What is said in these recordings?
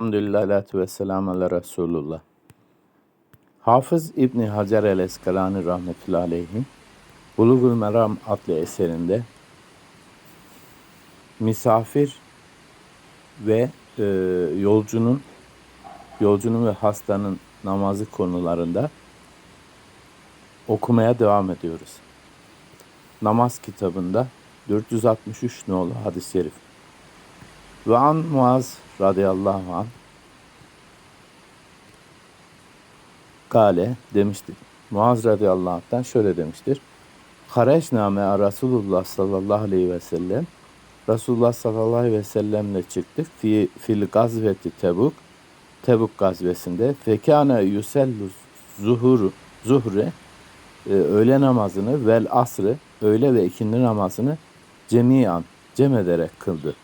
Elhamdülillah, ve selamu ala Resulullah. Hafız İbni Hacer el Eskalani rahmetullahi aleyhi, Bulugul Meram adlı eserinde misafir ve e, yolcunun yolcunun ve hastanın namazı konularında okumaya devam ediyoruz. Namaz kitabında 463 nolu hadis-i şerif. Ve an Muaz radıyallahu anh Kale demiştir. Muaz radıyallahu anh'tan şöyle demiştir. Hareçname Resulullah sallallahu aleyhi ve sellem Resulullah sallallahu aleyhi ve sellemle çıktık. Fi, fil gazveti Tebuk Tebuk gazvesinde fekâne yusellu zuhur zuhre e, öğle namazını vel asrı öğle ve ikindi namazını cemiyan cem ederek kıldı.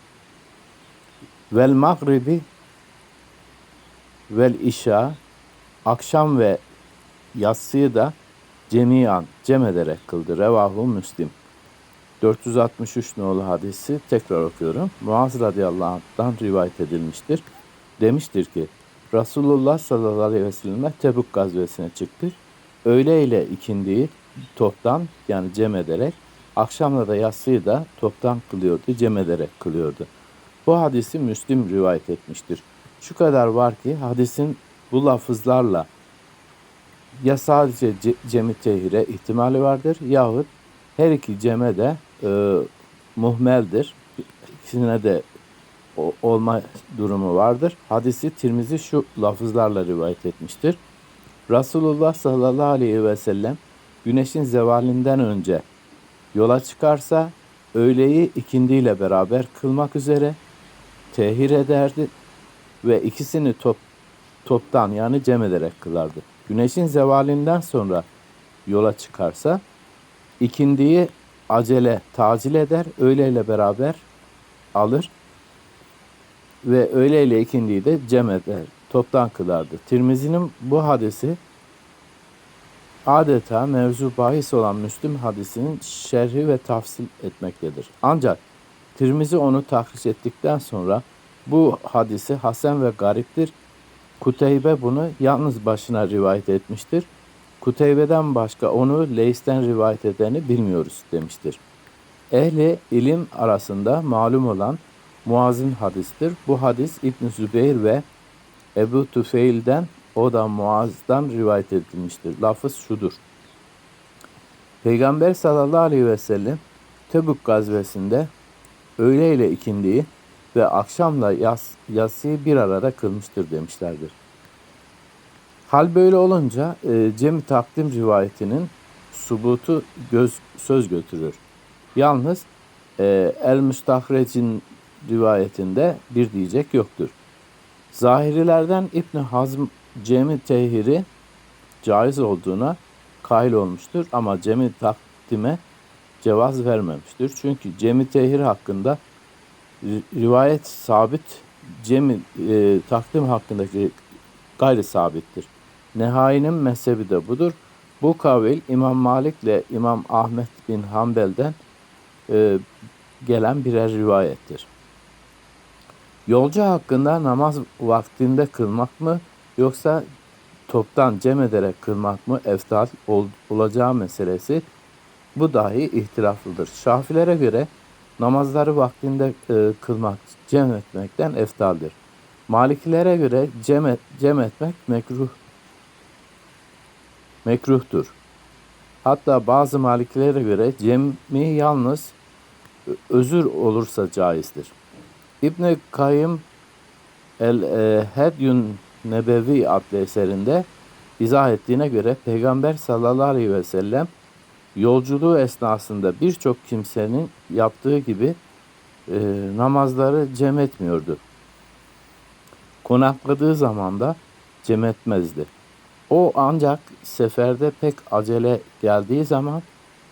Vel magribi vel işa akşam ve yatsıyı da cemiyan cem ederek kıldı. Revahu Müslim. 463 nolu hadisi tekrar okuyorum. Muaz radıyallahu anh'tan rivayet edilmiştir. Demiştir ki Resulullah sallallahu aleyhi ve sellem Tebuk gazvesine çıktı. Öğle ile ikindiyi toptan yani cem ederek akşamla da yatsıyı da toptan kılıyordu, cem ederek kılıyordu. Bu hadisi Müslim rivayet etmiştir. Şu kadar var ki hadisin bu lafızlarla ya sadece ce- cemi tehire ihtimali vardır yahut her iki ceme de e, muhmeldir. İkisine de o- olma durumu vardır. Hadisi Tirmizi şu lafızlarla rivayet etmiştir. Resulullah sallallahu aleyhi ve sellem güneşin zevalinden önce yola çıkarsa öğleyi ikindiyle beraber kılmak üzere tehir ederdi ve ikisini top, toptan yani cem ederek kılardı. Güneşin zevalinden sonra yola çıkarsa ikindiyi acele, tacil eder, öğleyle beraber alır ve öğleyle ikindiyi de cem eder, toptan kılardı. Tirmizi'nin bu hadisi adeta mevzu bahis olan Müslüm hadisinin şerhi ve tafsil etmektedir. Ancak Tirmizi onu tahriş ettikten sonra bu hadisi Hasan ve gariptir. Kuteybe bunu yalnız başına rivayet etmiştir. Kuteybe'den başka onu Leys'ten rivayet edeni bilmiyoruz demiştir. Ehli ilim arasında malum olan Muaz'ın hadistir. Bu hadis İbn Zübeyir ve Ebu Tüfeil'den o da Muaz'dan rivayet edilmiştir. Lafız şudur. Peygamber sallallahu aleyhi ve sellem Tebük gazvesinde öğle ile ikindiyi ve akşamla yas, yatsıyı bir arada kılmıştır demişlerdir. Hal böyle olunca e, cemi takdim rivayetinin subutu göz, söz götürür. Yalnız e, El Müstahrec'in rivayetinde bir diyecek yoktur. Zahirilerden İbn Hazm cemi tehiri caiz olduğuna kail olmuştur ama cemi takdime cevaz vermemiştir. Çünkü cemi tehir hakkında ri- rivayet sabit, cemi e, takdim hakkındaki gayri sabittir. Nehai'nin mezhebi de budur. Bu kavil İmam Malik ile İmam Ahmet bin Hanbel'den e, gelen birer rivayettir. Yolcu hakkında namaz vaktinde kılmak mı yoksa toptan cem ederek kılmak mı eftal ol, olacağı meselesi bu dahi ihtilaflıdır. Şafilere göre namazları vaktinde e, kılmak, cem etmekten eftaldir. Malikilere göre cem, et- cem etmek mekruh mekruhtur. Hatta bazı malikilere göre cemi yalnız özür olursa caizdir. İbn Kayyım El e, Hedyun Nebevi adlı eserinde izah ettiğine göre Peygamber sallallahu aleyhi ve sellem yolculuğu esnasında birçok kimsenin yaptığı gibi e, namazları cem etmiyordu. Konakladığı zaman da cem etmezdi. O ancak seferde pek acele geldiği zaman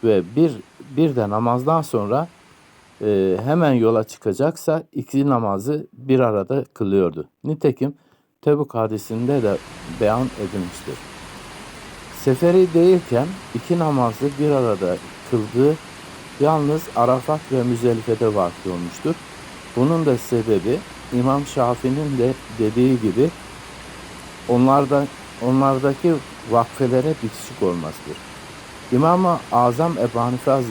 ve bir bir de namazdan sonra e, hemen yola çıkacaksa iki namazı bir arada kılıyordu. Nitekim Tebuk hadisinde de beyan edilmiştir. Seferi değilken iki namazı bir arada kıldığı yalnız Arafat ve Müzelife'de vakti olmuştur. Bunun da sebebi İmam Şafii'nin de dediği gibi onlarda onlardaki vakfelere bitişik olmasıdır. İmam-ı Azam Ebu Hanife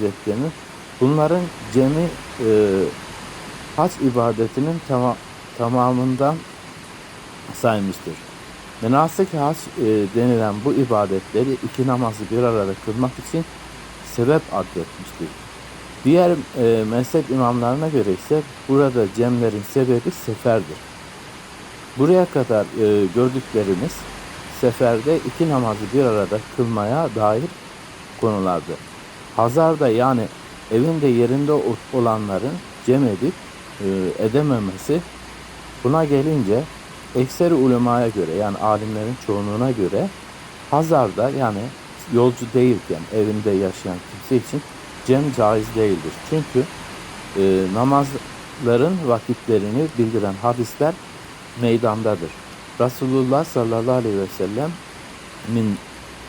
bunların cemi e, hac ibadetinin tama- tamamından saymıştır. Menasik hac e, denilen bu ibadetleri iki namazı bir arada kılmak için sebep adetmiştir. Diğer e, mezhep imamlarına göre ise burada cemlerin sebebi seferdir. Buraya kadar e, gördüklerimiz seferde iki namazı bir arada kılmaya dair konulardı. Hazarda yani evinde yerinde olanların cem edip e, edememesi buna gelince ekseri ulemaya göre yani alimlerin çoğunluğuna göre Hazarda yani yolcu değilken evinde yaşayan kimse için cem caiz değildir. Çünkü e, namazların vakitlerini bildiren hadisler meydandadır. Resulullah sallallahu aleyhi ve sellem'in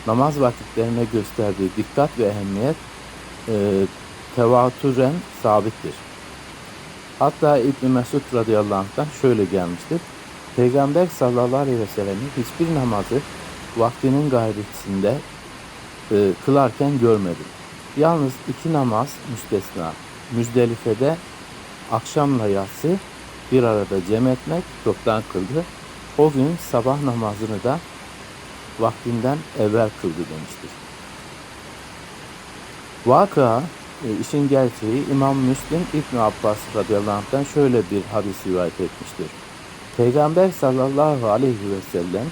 namaz vakitlerine gösterdiği dikkat ve ehemmiyet e, tevatüren sabittir. Hatta İbn Mesud radıyallahu anh'tan şöyle gelmiştir. Peygamber sallallahu aleyhi ve sellem'i hiçbir namazı vaktinin gayretisinde e, kılarken görmedim. Yalnız iki namaz müstesna. Müzdelife'de akşamla yatsı bir arada cem etmek çoktan kıldı. O gün sabah namazını da vaktinden evvel kıldı demiştir. Vaka e, işin gerçeği İmam Müslim İbn Abbas radıyallahu anh'tan şöyle bir hadis rivayet etmiştir. Peygamber sallallahu aleyhi ve sellem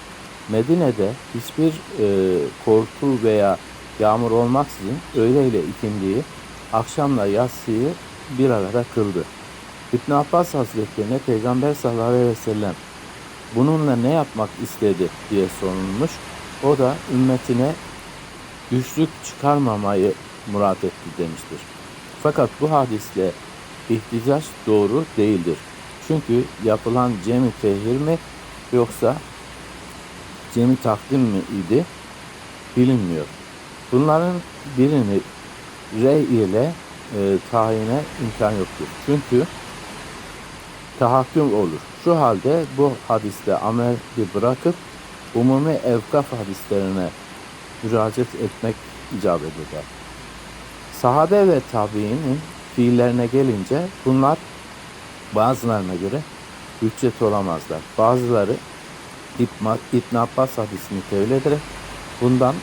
Medine'de hiçbir e, korku veya yağmur olmaksızın öğle ile ikindiyi, akşamla yatsıyı bir arada kıldı. İbn Abbas Hazretlerine Peygamber sallallahu aleyhi ve sellem bununla ne yapmak istedi diye sorulmuş. O da ümmetine güçlük çıkarmamayı murat etti demiştir. Fakat bu hadisle ihticaç doğru değildir. Çünkü yapılan cemi tehir mi yoksa cemi takdim mi idi bilinmiyor. Bunların birini rey ile e, tayine imkan yoktur. Çünkü tahakküm olur. Şu halde bu hadiste ameli bırakıp umumi evkaf hadislerine müracaat etmek icap eder. Sahabe ve tabiinin fiillerine gelince bunlar bazılarına göre hüccet olamazlar. Bazıları İbn Abbas hadisini tevil ederek bundan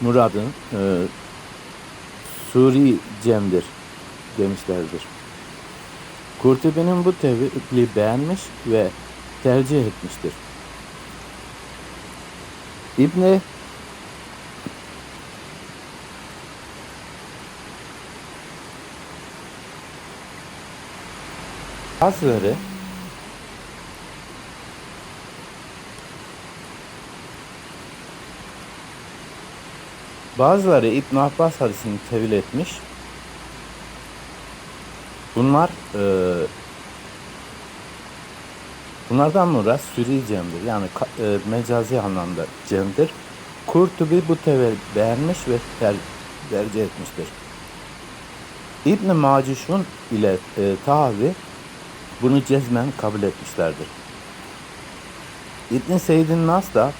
muradın e, Suri Cem'dir demişlerdir. Kurtubi'nin bu tevili beğenmiş ve tercih etmiştir. İbni Bazıları Bazıları İbn Abbas hadisini tevil etmiş. Bunlar e, bunlardan murad sürü cemdir. Yani e, mecazi anlamda cemdir. Kurtubi bu tevil beğenmiş ve ter, tercih etmiştir. İbn Macişun ile e, Tahavi bunu cezmen kabul etmişlerdir. İbn Seyyidin Nas da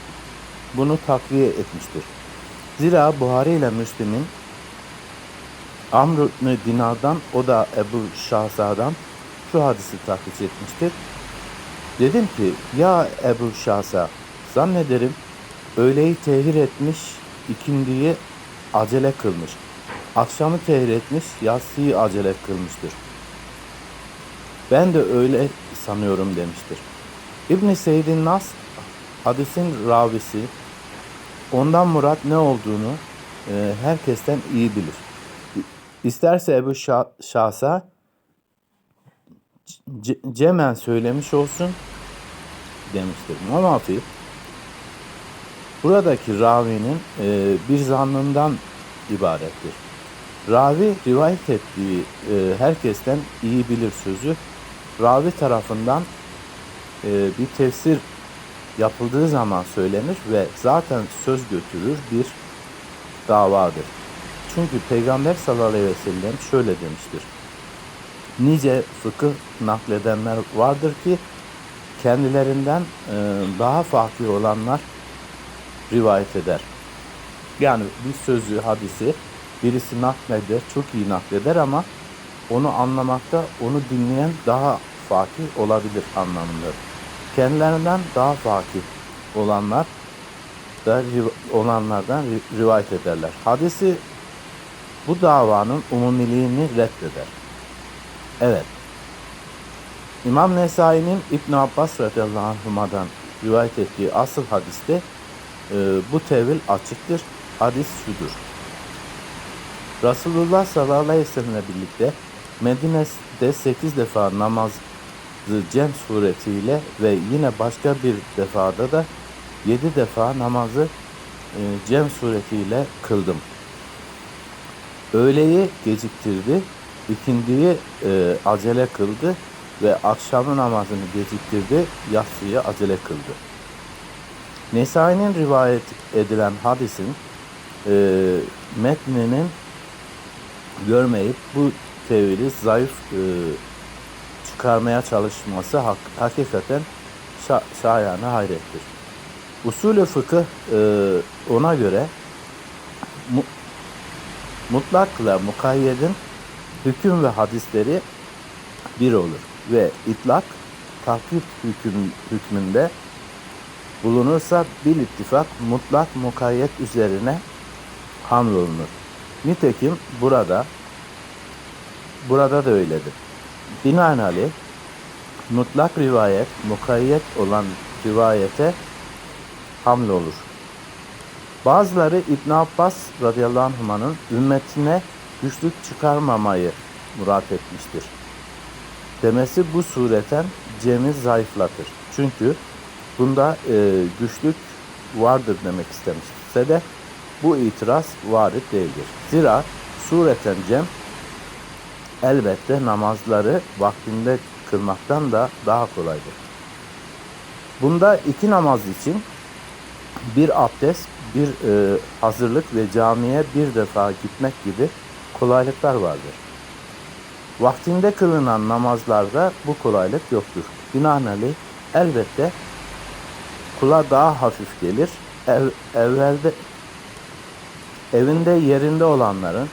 bunu takviye etmiştir. Zira Buhari ile Müslim'in Amr ibn Dinar'dan o da Ebu Şahsa'dan şu hadisi tahriş etmiştir. Dedim ki ya Ebu Şahsa zannederim öğleyi tehir etmiş ikindiyi acele kılmış. Akşamı tehir etmiş yatsıyı acele kılmıştır. Ben de öyle sanıyorum demiştir. İbn Seyyidin Nas hadisin ravisi ondan murat ne olduğunu e, herkesten iyi bilir. İsterse Ebu Şah, Şahs'a Cemen söylemiş olsun demiştir. Mamafi buradaki ravinin e, bir zannından ibarettir. Ravi rivayet ettiği e, herkesten iyi bilir sözü ravi tarafından e, bir tefsir yapıldığı zaman söylenir ve zaten söz götürür bir davadır. Çünkü Peygamber sallallahu aleyhi ve sellem şöyle demiştir. nice fıkıh nakledenler vardır ki kendilerinden e, daha fakir olanlar rivayet eder. Yani bir sözü, hadisi birisi nakleder, çok iyi nakleder ama onu anlamakta onu dinleyen daha fakir olabilir anlamında. Kendilerinden daha fakir olanlar da olanlardan ri- rivayet ederler. Hadisi bu davanın umumiliğini reddeder. Evet. İmam Nesai'nin İbn Abbas radıyallahu anhuma'dan rivayet ettiği asıl hadiste e, bu tevil açıktır. Hadis şudur. Resulullah sallallahu aleyhi ve sellemle birlikte Medine'de 8 defa namazı cem suretiyle ve yine başka bir defada da 7 defa namazı e, cem suretiyle kıldım. Öğleyi geciktirdi, ikindiyi e, acele kıldı ve akşamı namazını geciktirdi, yatsıyı acele kıldı. Nesai'nin rivayet edilen hadisin e, metninin görmeyip bu tevili zayıf e, çıkarmaya çalışması hak, hakikaten şa, şayane hayrettir. Usulü fıkıh e, ona göre mu, mutlakla mukayyedin hüküm ve hadisleri bir olur ve itlak takip hüküm, hükmünde bulunursa bil ittifak mutlak mukayyet üzerine hamlolunur. Nitekim burada burada da öyledir. Binaenaleyh mutlak rivayet mukayyet olan rivayete hamlolur. Bazıları İbn Abbas radıyallahu anh'ın ümmetine güçlük çıkarmamayı murat etmiştir. Demesi bu sureten cemi zayıflatır. Çünkü bunda e, güçlük vardır demek istemişse de bu itiraz varit değildir. Zira sureten cem elbette namazları vaktinde kılmaktan da daha kolaydır. Bunda iki namaz için bir abdest, bir e, hazırlık ve camiye bir defa gitmek gibi kolaylıklar vardır. Vaktinde kılınan namazlarda bu kolaylık yoktur. Binaenaleyh elbette kula daha hafif gelir. Ev, evvelde evinde yerinde olanların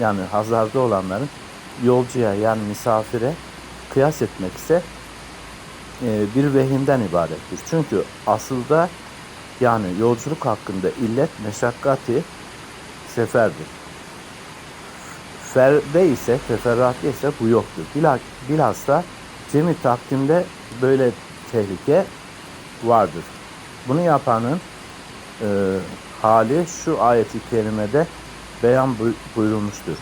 yani hazarda olanların yolcuya yani misafire kıyas etmek ise e, bir vehimden ibarettir. Çünkü asılda yani yolculuk hakkında illet meşakkati seferdir. Ferde ise, teferruatta ise bu yoktur. Bilhassa cemi takdimde böyle tehlike vardır. Bunu yapanın e, hali şu ayeti kerimede beyan buy- buyurulmuştur.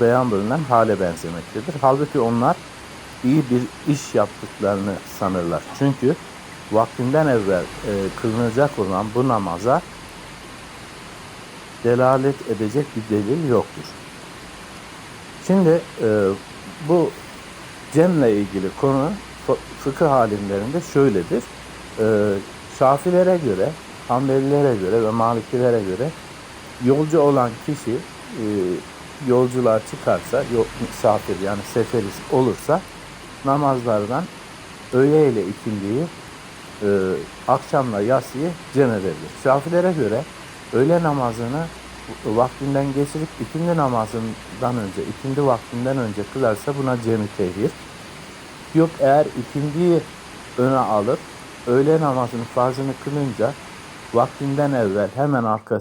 Beyan bulunan hale benzemektedir. Halbuki onlar iyi bir iş yaptıklarını sanırlar. Çünkü vaktinden evvel e, kılınacak olan bu namaza delalet edecek bir delil yoktur. Şimdi e, bu cemle ilgili konu fı- fıkıh alimlerinde şöyledir. E, Şafilere göre, Hanbelilere göre ve Malikilere göre yolcu olan kişi e, yolcular çıkarsa, yol, misafir yani seferiz olursa namazlardan öğle ile ikindiyi e, akşamla yatsıyı cem edebilir. Şafilere göre öğle namazını vaktinden geçirip ikindi namazından önce, ikindi vaktinden önce kılarsa buna cemi tehir. Yok eğer ikindiyi öne alıp öğle namazının farzını kılınca vaktinden evvel hemen arkası